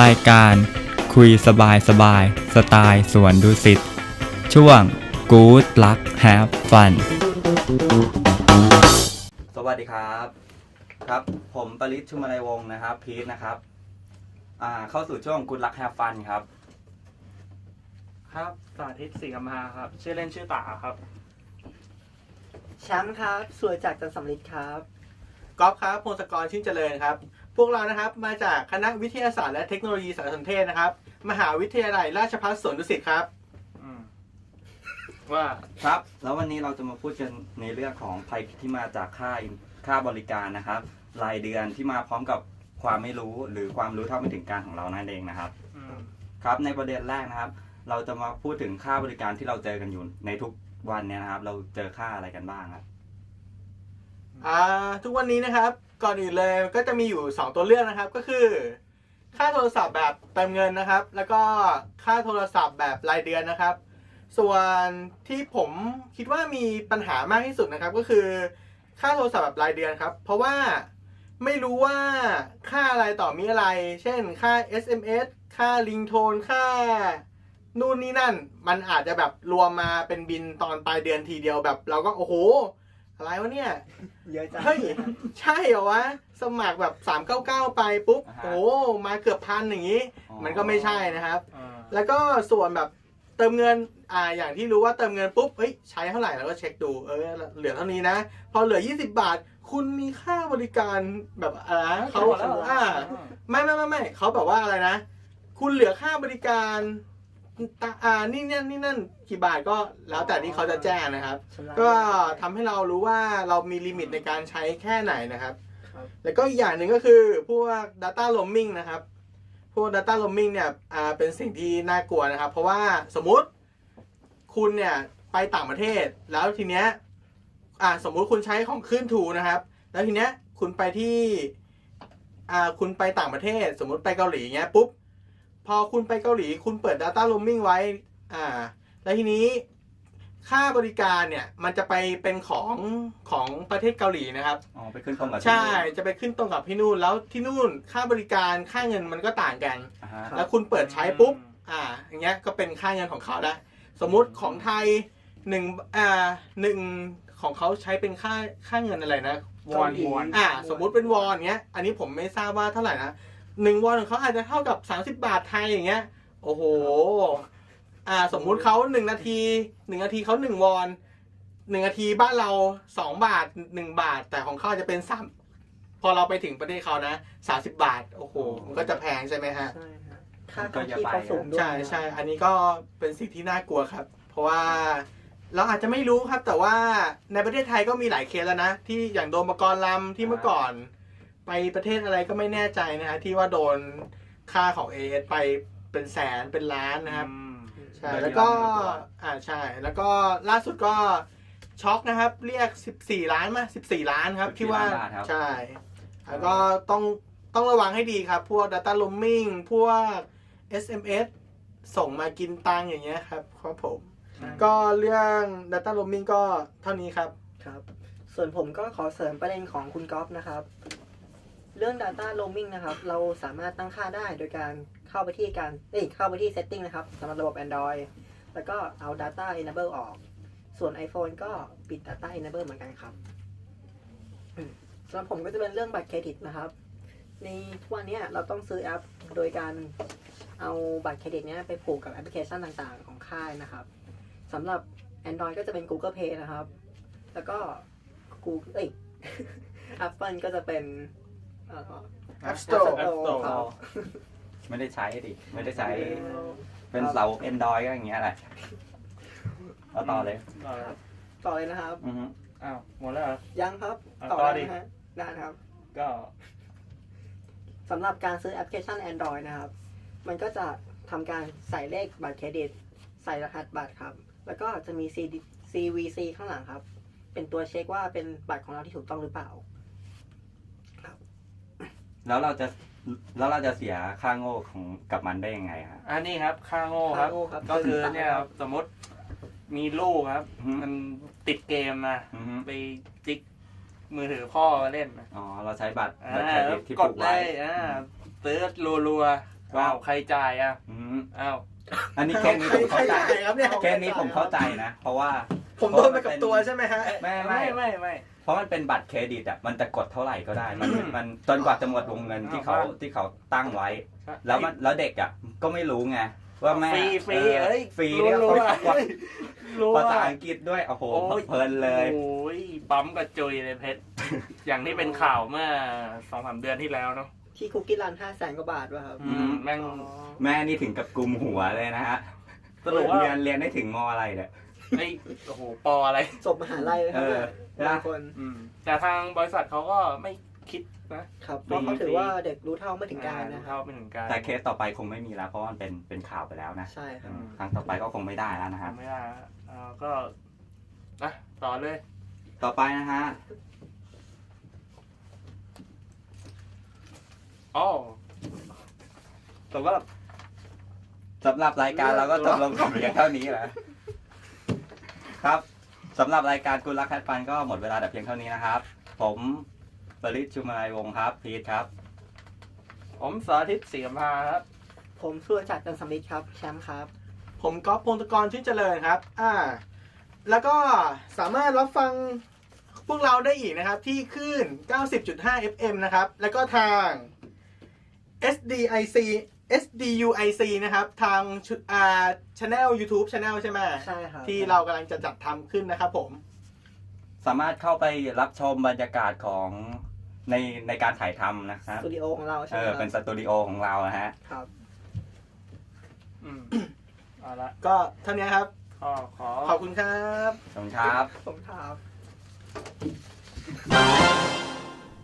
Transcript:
รายการคุยสบายสบายสไตล์สวนดุสิตช่วง Good Luck Have Fun สวัสดีครับ ครับ ผมปริศชุมนายวงศ์นะครับ พีทนะครับอ่าเข้าสู่ช่วงกุ o ลักแฮฟฟันครับ ครับ สาธิตสิงห์มาครับ ชื่อเล่นชื่อตาครับ แชมป์ครับ สวยจากจันทร์สำลิดครับ ก๊อฟครับพงศกรชื่นเจริญครับ พวกเรานะครับมาจากคณะวิทยาศาสตร์และเทคโนโลยีสารสนเทศนะครับ มหาวิทยาลัยราชภัฏสวนดุสิตครับอืมว่าครับ แล้ววันนี้เราจะมาพูดกันในเรื่องของภัยพิษที่มาจากค่าค่าบริการนะครับ รายเดือนที่มาพร้อมกับความไม่รู้หรือความรู้เท่าไม่ถึงการของเรานั่นเองนะครับอืมครับในประเด็นแรกนะครับ เราจะมาพูดถึงค่าบริการที่เราเจอกันอยู่ในทุกวันเนี่ยนะครับ เราเจอค่าอะไรกันบ้างครับ อ่า ทุกวันนี้นะครับ ก่อนอื่นเลยก็จะมีอยู่ 2 ตัวเลือกนะครับก็คือ ค่าโทรศัพท์แบบเติมเงินนะครับ แล้วก็ค่าโทรศัพท์แบบรายเดือนนะครับ ส่วนที่ผมคิดว่ามีปัญหามากที่สุดนะครับ ก็คือค่าโทรศัพท์แบบรายเดือนครับ เพราะว่าไม่รู้ว่าค่าอะไรต่อมีอะไร เช่นค่า SMS ค่าลิงโทนค่านู่นนี่นั่น มันอาจจะแบบรวมมาเป็นบินตอนปลายเดือนทีเดียวแบบ เราก็โอ้โห อะไรวะเนี่ย เยอะจัง เฮ้ย ใช่เหรอวะ สมัครแบบ 399 ไปปุ๊บ อ่าฮะ โอ้ มาเกือบพันอย่างนี้อ๋อมันก็ไม่ใช่นะครับ อ่าแล้วก็ส่วนแบบเติมเงิน อ่า อย่างที่รู้ว่าเติมเงินปุ๊บ เฮ้ย ใช้เท่าไหร่เราก็เช็คดู เออ เหลือเท่านี้นะ พอเหลือ 20 บาท คุณมีค่าบริการแบบอะไรนะเขาแล้วเหรออ่า ไม่ไม่ไม่ไม่เขาแบบว่าอะไรนะ คุณเหลือค่าบริการตา อ่านี่นั่นนี่นั่นกี่บาทก็แล้วแต่ที่เขาจะแจ้งนะครับชำระก็ทำให้เรารู้ว่าเรามีลิมิตในการใช้แค่ไหนนะครับครับ แล้วก็อีกอย่างหนึ่งก็คือพวก Data Roaming นะครับ พวก Data Roaming เนี่ยอ่าเป็นสิ่งที่น่ากลัวนะครับ เพราะว่าสมมุติคุณเนี่ยไปต่างประเทศ แล้วทีเนี้ยอ่าสมมุติคุณใช้ของคลื่นทูนะครับ แล้วทีเนี้ยคุณไปที่อ่าคุณไปต่างประเทศ สมมุติไปเกาหลีเงี้ยปุ๊บ พอคุณไปเกาหลีคุณเปิด Data Roaming ไว้อ่าแล้วทีนี้ค่าบริการเนี่ยมันจะไปเป็นของของประเทศเกาหลีนะครับอ๋อไปขึ้นตรงกับที่ใช่จะไปขึ้นตรงกับที่นู่น แล้วที่นู่นค่าบริการค่าเงินมันก็ต่างกัน อ่าฮะ แล้วคุณเปิดใช้ปุ๊บ อ่า อย่างเงี้ย ก็เป็นค่าเงินของเขาแล้วสมมุติของไทยหนึ่งอ่าหนึ่งของเขาใช้เป็นค่าค่าเงินอะไรนะวอน วอน อ่า สมมุติเป็นวอนเงี้ย อันนี้ผมไม่ทราบว่าเท่าไหร่นะ หนึ่งวอนของเขาอาจจะเท่ากับสามสิบาทไทยอย่างเงี้ย โอ้โห อ่า สมมุติเขาหนึ่งนาทีหนึ่งนาทีเขาหนึ่งวอนหนึ่งนาทีบ้านเราสองบาทหนึ่งบาท แต่ของเขาอาจจะเป็นสามพอเราไปถึงประเทศเขานะสามสิบาท โอ้โห มันก็จะแพงใช่ไหมฮะ ใช่ฮะค่าครองชีพเขาสูงด้วยใช่ใช่ อันนี้ก็เป็นสิ่งที่น่ากลัวครับ เพราะว่าเราอาจจะไม่รู้ครับ แต่ว่าในประเทศไทยก็มีหลายเคสแล้วนะ ที่อย่างโดนมกรลำที่เมื่อก่อน ไปประเทศอะไรก็ไม่แน่ใจนะฮะที่ว่าโดนค่าของเอไปเป็นแสนเป็นล้านนะครับอืมใช่แล้วก็อ่าใช่ แล้วก็ล่าสุดก็ช็อกนะครับ เรียก 14 ล้านมา14 ล้านครับที่ว่าบาทครับใช่แล้วก็ต้องต้องระวังให้ดีครับ พวก Data Roaming พวก SMS ส่งมากินตังค์อย่างเงี้ยครับครับผมใช่ก็เรื่อง Data Roaming ก็เท่านี้ครับครับ ส่วนผมก็ขอเสริมประเด็นของคุณก๊อฟนะครับ เรื่อง Data Roaming นะครับ เราสามารถตั้งค่าได้โดยการเข้าไปที่การเอ้ยเข้าไปที่ Setting นะครับสำหรับระบบ Android แล้วก็เอา Data Enable ออก ส่วน iPhone ก็ปิด Data Enable เหมือนกันครับสำหรับผมก็จะเป็นเรื่องบัตรเครดิตนะครับ ในทุกวันเนี้ยเราต้องซื้อแอปโดยการเอาบัตรเครดิตเนี้ยไปผูกกับแอปพลิเคชันต่างๆ ของค่ายนะครับสำหรับ Android ก็จะเป็น Google Pay นะครับ แล้วก็ Google เอ้ย Apple ก็จะเป็น เอ่อ App Store App Store ครับ ไม่ได้ใช้ดิ ไม่ได้ใช้ เป็นเสา Android ก็อย่างเงี้ยแหละเอาต่อเลย ต่อเลยต่อเลยนะครับ อือฮึอ้าวหมดแล้วเหรอ ยังครับอะต่อต่อได้ดินะฮะได้นะครับ ก็สำหรับการซื้อแอปพลิเคชัน Android นะครับ มันก็จะทำการใส่เลขบัตรเครดิต ใส่รหัสบัตรครับ แล้วก็จะมี CD CVC ข้างหลังครับ เป็นตัวเช็คว่าเป็นบัตรของเราที่ถูกต้องหรือเปล่า แล้วเราจะแล้วเราจะเสียค่าโง่ของกับมันได้ยังไงฮะ อันนี้ครับค่าโง่ครับ ค่าโง่ครับก็คือเนี่ยครับสมมติมีลูกครับ อือฮึมันติดเกมนะอือฮึ ไปจิกมือถือพ่อมาเล่นนะอ๋อเราใช้บัตรอ่าบัตรเครดิตที่กผูดกเลไว้ ยอ่าซื้อรัวๆว้าว อ้าวใครจ่ายอะอืมอ้าวอันนี้เคสนี้ผมเข้าใจใครครับเนี่ย เคสนี้ผมเข้าใจนะ เพราะว่า ผมโดนไปกับตัวใช่ไหมฮะไม่ ไม่ไม่ไม่ เพราะมันเป็นบัตรเครดิตอะมันจะกดเท่าไหร่ก็ได้ มันมันจนกว่าจะหมดวงเงินที่เขาอ้าวที่เขาตั้งไว้ แล้วมันแล้วเด็กอะก็ไม่รู้ไงว่าแม่ฟรีฟรีออเอ้ยฟรีเนี่ยรู้เขาๆอะกดรู้ภาษาอะอังกฤษด้วยโอ้โหโอ้ยเพลินเลยโอ้ยปั๊มกระจุยเลยเพชรอย่างที่เป็นข่าวเมื่อสองสามเดือนที่แล้วเนาะที่คุกกี้รันห้าแสนกว่าบาทป่ะครับอืมแม่งอ๋อแม่นี่ถึงกับกลุ่มหัวเลยนะฮะสรุปว่าเรียนเรียนได้ถึงมอะไรเนี่ย ไอ้โอ้โหปออะไร จบมหาลัยเลยครับเออบางคนอืม แต่ทางบริษัทเขาก็ไม่คิดนะครับเพราะเขาถือว่าเด็กรู้เท่าไม่ถึงการอ่นะครัเท่าบไม่ถึงการแต่เคสต่อไปคงไม่มีแล้วเพราะว่ามันเป็นเป็นข่าวไปแล้วนะใช่ครับ ครั้งต่อไปก็คงไม่ได้แล้วนะครับ ทำไม่ได้ละอ่าก็อะต่อเลย ต่อไปนะฮะ อ๋อ สำหรับสำหรับรายการเราก็จบลงเพียงเท่านี้แหละ ครับสำหรับรายการกุลรักแคทฟันก็หมดเวลาแต่เพียงเท่านี้นะครับ ผมปริศชุมายวงศ์ครับ พีทครับ ผมสาธิตเสียมพาครับ ผมสุรจักรจันทร์สมิทธิ์ครับ แชมป์ครับ ผมก๊อฟพงศกรชื่นเจริญครับ อ่า แล้วก็สามารถรับฟังพวกเราได้อีกนะครับ ที่คลื่น 90.5 FM นะครับ แล้วก็ทาง SDIC SDUIC นะครับ ทางชุดอ่าช anel YouTube channel ใช่ไหมใช่ครับที่เรากำลังจะจัดทำขึ้นนะครับผม สามารถเข้าไปรับชมบรรยากาศของในในการถ่ายทำนะครับสตูดิโอของเราใช่เอไหมอคเป็นรับสตูดิโอของเรานะฮะ ครับ อืมเอาละก็เท่านี้ครับ ก็ขอ ขอบคุณครับ ขอบคุณครับ ผมครับ